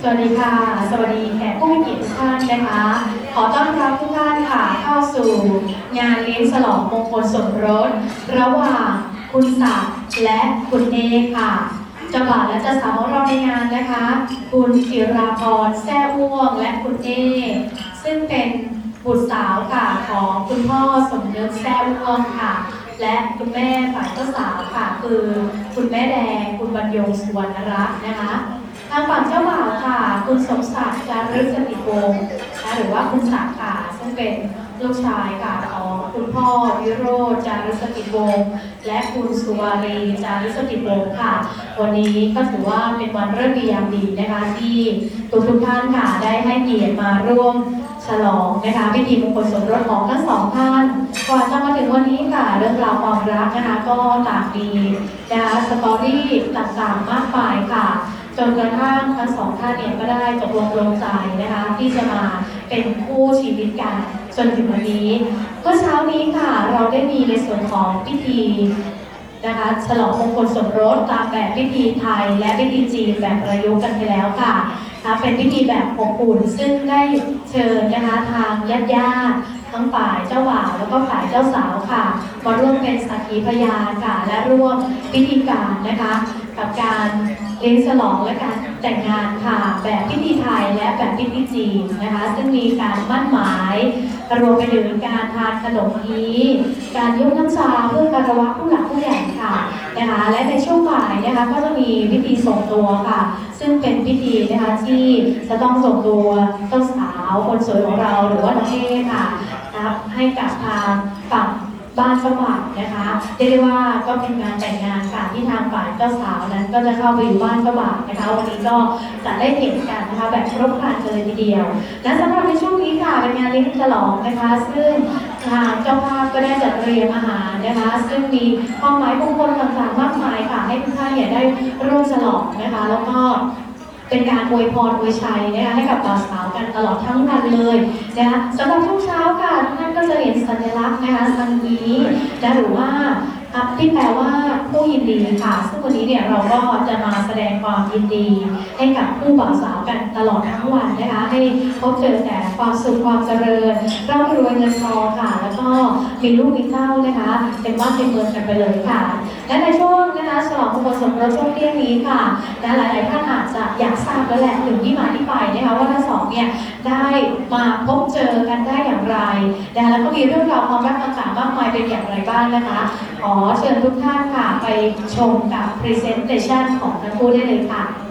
สวัสดีค่ะ สวัสดีแขกผู้มีเกียรติทุกท่านนะคะ ขอต้อนรับทุกท่านค่ะ เข้าสู่งานเลี้ยงฉลองมงคลสมรส ระหว่างคุณศักดิ์และคุณเอค่ะเจ้าบ่าวและเจ้าสาวของเราในงานนะคะ คุณจิราพรแซ่อ้วงและคุณเอซึ่งเป็นบุตรสาวค่ะของคุณพ่อสมนึกแซ่อ้วงค่ะ และคุณแม่ฝ่ายเจ้าสาวค่ะ คือคุณแม่แดงคุณบรรยงสุวรรณรัตน์นะคะ ทางฝั่งเจ้าบ่าวค่ะ คุณสมศักดิ์จารึกสติวงศ์นะหรือว่าคุณศักดิ์ค่ะซึ่งเป็นลูกชายค่ะของคุณพ่อวิโรจน์จารึกสติวงศ์และคุณสุวารีจารึกสติวงศ์ค่ะ วันนี้ก็ถือว่าเป็นวันเริ่มดียามดีนะคะที่ทุกทุกท่านค่ะได้ให้เกียรติมาร่วมฉลองนะคะพิธีมงคลสมรสของทั้งสองท่านก่อนจะมาถึงวันนี้ค่ะเรื่องราวความรักนะคะก็ต่างมีนะคะสตอรี่ต่างๆมากมายค่ะ จนกระทั่งทั้งสองท่านเนี่ยก็ได้ตกลงลงใจนะคะที่จะมาเป็นคู่ชีวิตกันจนถึงวันนี้เมื่อเช้านี้ค่ะเราได้มีในส่วนของพิธีนะคะฉลองมงคลสมรสตามแบบพิธีไทย และพิธีจีนแบบประยุกต์กันไปแล้วค่ะนะคะเป็นพิธีแบบอบอุ่นซึ่งได้เชิญนะคะทางญาติญาติทั้งฝ่ายเจ้าบ่าวแล้วก็ฝ่ายเจ้าสาวค่ะมาร่วมเป็นสักขีพยานค่ะและร่วมพิธีการนะคะ กับการเลี้ยงฉลองและการแต่งงานค่ะ แบบพิธีไทยและแบบพิธีจีนนะคะ ซึ่งมีการมั่นหมายรวมไปถึงการทานขนมนี้ การยกน้ำชาเพื่อการะวะผู้หลักผู้ใหญ่ค่ะนะคะและในช่วงบ่ายนะคะก็จะมีพิธีส่งตัวค่ะ ซึ่งเป็นพิธีนะคะที่จะต้องส่งตัวเจ้าสาวคนสวยของเราหรือว่าน้องเอค่ะนะครับให้กับทางฝั่งบ้านเจ้าบ่าว นะคะเรียกได้ว่าก็เป็นงานแต่งงานค่ะที่ทางฝ่ายเจ้าสาวนั้นก็จะเข้าไปอยู่บ้านเจ้าบ่าวนะคะ วันนี้ก็จะได้เห็นกันนะคะแบบครบครันเลยทีเดียว และสำหรับในช่วงนี้ค่ะเป็นงานเลี้ยงฉลองนะคะ ซึ่งทางเจ้าภาพก็ได้จัดเตรียมอาหารนะคะ ซึ่งมีความหมายมงคลต่างๆมากมายค่ะ ให้ทุกท่านเนี่ยได้ร่วมฉลองนะคะ แล้วก็ เป็นการอวยพรอวยชัยนะคะให้กับบ่าวสาวกันตลอดทั้งวันเลยนะคะสำหรับช่วงเช้าค่ะทุกท่านก็จะเห็นสัญลักษณ์นะคะสังกีนะหรือว่าครับที่แปลว่าผู้ยินดีค่ะ ซึ่งวันนี้เนี่ยเราก็จะมาแสดงความยินดี ให้กับผู้บ่าวสาวกันตลอดทั้งวันนะคะ ให้พบเจอแต่ความสุขความเจริญร่ำรวยเงินทองค่ะ แล้วก็มีลูกมีเต้านะคะเป็นบ้านเป็นเมืองกันไปเลยค่ะ และในช่วงนะคะ ฉลองมงคลสมรสช่วงเที่ยงนี้ค่ะนะหลายๆท่านอาจจะอยากทราบแล้วแหละถึงที่มาที่ไปนะคะว่าทั้งสองเนี่ยได้มาพบเจอกันได้อย่างไรนะแล้วก็มีเรื่องราวความรักต่างๆมากมายเป็นอย่างไรบ้างนะคะขอเชิญทุกท่านค่ะไปชมกับ Presentation ของทั้งคู่ได้เลยค่ะ